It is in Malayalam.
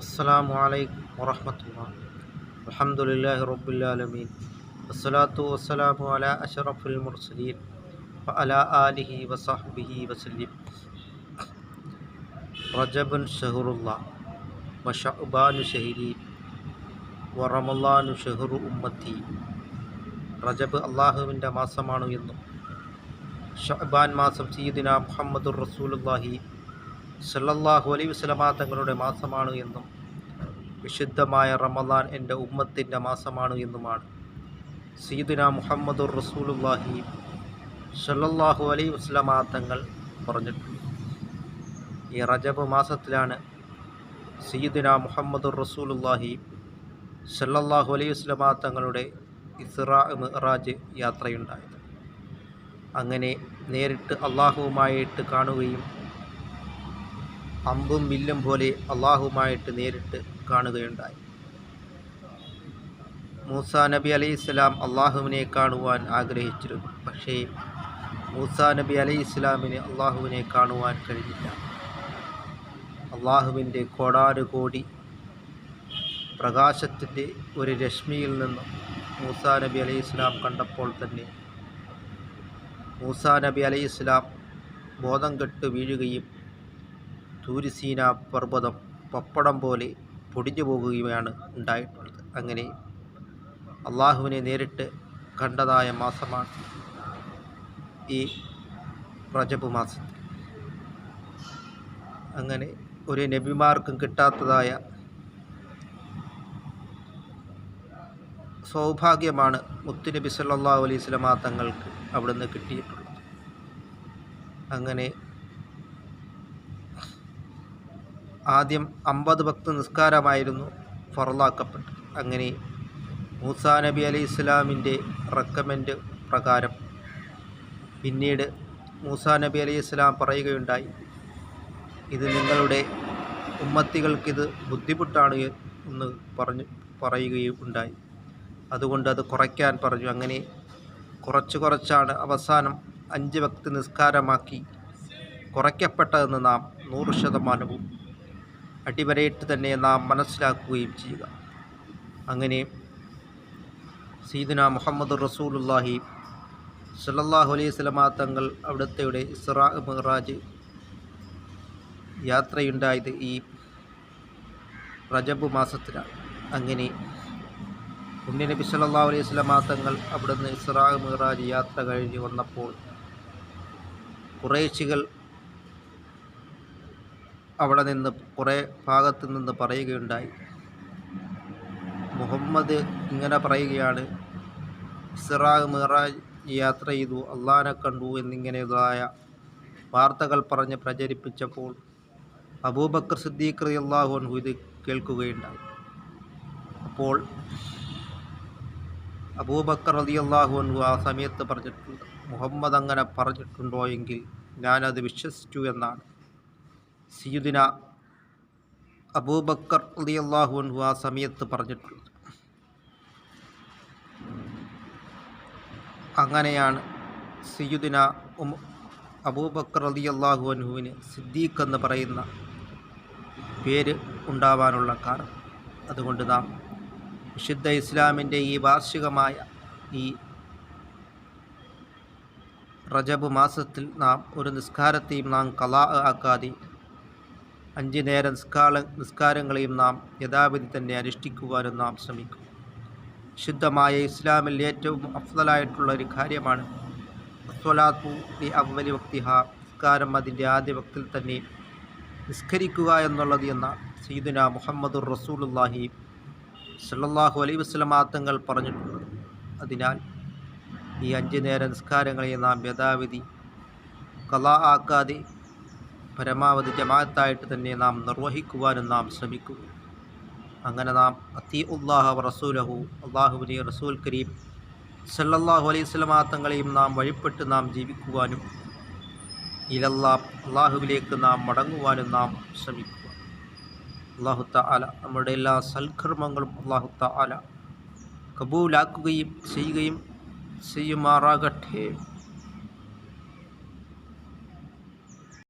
അസ്സാം വലൈക്കും വറഹമത്തുള്ള. അലഹമുല്ലാഹി റബ്ബുലാലമീൻ വസ്സലാത്തു വസ്സലാമു അല അഷറഫുൽ മുർസലീൻ അല ആലിഹി വസഹബിഹി വസലിം റജബുൻ ഷഹറുല്ല വഷബാനു ഷഹിരി വറമല്ലാനു ഷെഹറു ഉമ്മത്തി. റജബ് അള്ളാഹുവിന്റെ മാസമാണ് എന്നും. ഷഹബാൻ മാസം സീദിന മുഹമ്മദുർ റസൂലുല്ലാഹി സല്ലല്ലാഹു അലൈ വസല്ലമ തങ്ങളുടെ മാസമാണ് എന്നും വിശുദ്ധമായ റമദാൻ എന്റെ ഉമ്മത്തിന്റെ മാസമാണ് എന്നുമാണ്. സീദുന മുഹമ്മദുർ റസൂലുല്ലാഹി സല്ലല്ലാഹു അലൈ വസല്ലമ തങ്ങൾ പറഞ്ഞിട്ടുണ്ട്. ഈ റജബ് മാസത്തിലാണ് സീദുന മുഹമ്മദുർ റസൂലുല്ലാഹി സല്ലല്ലാഹു അലൈ വസല്ലമ തങ്ങളുടെ ഇസ്രാ മിറാജ് യാത്രയുണ്ടായത്. അങ്ങനെ നേരിട്ട് അള്ളാഹുവുമായിട്ട് കാണുകയും അമ്പും വില്ലും പോലെ അള്ളാഹുമായിട്ട് നേരിട്ട് കാണുകയുണ്ടായി. മൂസ നബി അലൈഹി ഇസ്ലാം അള്ളാഹുവിനെ കാണുവാൻ ആഗ്രഹിച്ചിരുന്നു. പക്ഷേ മൂസ നബി അലൈഹി ഇസ്ലാമിന് അള്ളാഹുവിനെ കാണുവാൻ കഴിഞ്ഞില്ല. അള്ളാഹുവിന്റെ കോടാനുകോടി പ്രകാശത്തിന്റെ ഒരു രശ്മിയിൽ നിന്നും മൂസ നബി അലൈഹി ഇസ്ലാം കണ്ടപ്പോൾ തന്നെ മൂസ നബി അലൈഹി ഇസ്ലാം ബോധം കെട്ട് വീഴുകയും തൂരിസീന പർവതം പപ്പടം പോലെ പൊടിഞ്ഞു പോകുകയാണ് ഉണ്ടായിട്ടുള്ളത്. അങ്ങനെ അള്ളാഹുവിനെ നേരിട്ട് കണ്ടതായ മാസമാണ് ഈ പ്രജപ് മാസം. അങ്ങനെ ഒരു നബിമാർക്കും കിട്ടാത്തതായ സൗഭാഗ്യമാണ് മുത്തുനബി സല്ലാ അലൈഹി സ്വലമാ തങ്ങൾക്ക് അവിടുന്ന് കിട്ടിയിട്ടുള്ളത്. അങ്ങനെ ആദ്യം അമ്പത് ഭക്ത നിസ്കാരമായിരുന്നു ഫറലാക്കപ്പെട്ടത് അങ്ങനെ മൂസാ നബി അലി ഇസ്ലാമിന്റെ റെക്കമെൻഡ് പ്രകാരം പിന്നീട് മൂസാ നബി അലി ഇസ്ലാം പറയുകയുണ്ടായി ഇത് നിങ്ങളുടെ ഉമ്മത്തികൾക്കിത് ബുദ്ധിമുട്ടാണ് എന്ന് പറഞ്ഞു പറയുകയും ഉണ്ടായി. അതുകൊണ്ട് അത് കുറയ്ക്കാൻ പറഞ്ഞു. അങ്ങനെ കുറച്ച് കുറച്ചാണ് അവസാനം അഞ്ച് ഭക്തി നിസ്കാരമാക്കി കുറയ്ക്കപ്പെട്ടതെന്ന് നാം നൂറ് ശതമാനവും അടിവരയിട്ട് തന്നെ നാം മനസ്സിലാക്കുകയും ചെയ്യുക. അങ്ങനെ സീദന മുഹമ്മദ് റസൂലുല്ലാഹി സല്ലാഹു അലൈഹി സ്വലമാ തങ്ങൾ അവിടുത്തെ ഇസ്രാ മെഹ്റാജ് യാത്രയുണ്ടായത് ഈ റജബ് മാസത്തിലാണ്. അങ്ങനെ പുണ്യനബി സല്ലല്ലാഹു അലൈഹി സ്വലമാ തങ്ങൾ അവിടുന്ന് ഇസ്രാ മെഹ്റാജ് യാത്ര കഴിഞ്ഞ് വന്നപ്പോൾ കുറേശികൾ അവിടെ നിന്ന് കുറേ ഭാഗത്തു നിന്ന് പറയുകയുണ്ടായി. മുഹമ്മദ് ഇങ്ങനെ പറയുകയാണ് ഇസ്രാഖ് മിറാജ് യാത്ര ചെയ്തു അള്ളാനെ കണ്ടു എന്നിങ്ങനെയുള്ളതായ വാർത്തകൾ പറഞ്ഞ് പ്രചരിപ്പിച്ചപ്പോൾ അബൂബക്കർ സിദ്ദീഖ് റളിയല്ലാഹു അൻഹു ഇത് കേൾക്കുകയുണ്ടായി. അപ്പോൾ അബൂബക്കർ റളിയല്ലാഹു അൻഹു ആ സമയത്ത് പറഞ്ഞിട്ടുണ്ട് മുഹമ്മദ് അങ്ങനെ പറഞ്ഞിട്ടുണ്ടോ എങ്കിൽ ഞാനത് വിശ്വസിച്ചു എന്നാണ്. സീദിന അബൂബക്കർ അലി അള്ളാഹു അൻഹു ആ സമയത്ത് പറഞ്ഞിട്ടുള്ളത് അങ്ങനെയാണ് സിയുദിന അബൂബക്കർ അലി അള്ളാഹു അൻഹുവിന് സിദ്ദീഖ് എന്ന് പറയുന്ന പേര് ഉണ്ടാവാനുള്ള കാരണം. അതുകൊണ്ട് നാം വിശുദ്ധ ഇസ്ലാമിന്റെ ഈ വാർഷികമായ ഈ റജബ് മാസത്തിൽ നാം ഒരു നിസ്കാരത്തെയും നാം കലാ ആക്കാതെ അഞ്ച് നേര നിസ്കാല നിസ്കാരങ്ങളെയും നാം യഥാവിധി തന്നെ അനുഷ്ഠിക്കുവാനും നാം ശ്രമിക്കും. ശുദ്ധമായ ഇസ്ലാമിൽ ഏറ്റവും അഫ്സലായിട്ടുള്ള ഒരു കാര്യമാണ് സ്വലാത്തു അവലി വക്തിഹ നിസ്കാരം അതിന്റെ ആദ്യ വക്തിൽ തന്നെ നിസ്കരിക്കുക എന്നുള്ളത് എന്ന സീദുന മുഹമ്മദുർ റസൂലുല്ലാഹി സല്ലാഹു അലൈ വസ്ലമാത്തങ്ങൾ പറഞ്ഞിട്ടുള്ളത്. അതിനാൽ ഈ അഞ്ച് നേര നിസ്കാരങ്ങളെ നാം യഥാവിധി കലാ ആക്കാതെ പരമാവധി ജമാഅത്തായിട്ട് തന്നെ നാം നിർവഹിക്കുവാനും നാം ശ്രമിക്കും. അങ്ങനെ നാം അത്തി ഉല്ലാഹ റസൂലഹു അള്ളാഹുവിനെ റസൂൽ കരീം സല്ലല്ലാഹു അലൈഹി സ്വലമാ തങ്ങളെയും നാം വഴിപ്പെട്ട് നാം ജീവിക്കുവാനും ഇലല്ലാ അള്ളാഹുവിലേക്ക് നാം മടങ്ങുവാനും നാം ശ്രമിക്കുക. അള്ളാഹുത്ത ആല നമ്മുടെ എല്ലാ സൽക്കർമ്മങ്ങളും അള്ളാഹുത്ത ആല കബൂലാക്കുകയും ചെയ്യുകയും ചെയ്യുമാറാകട്ടെ.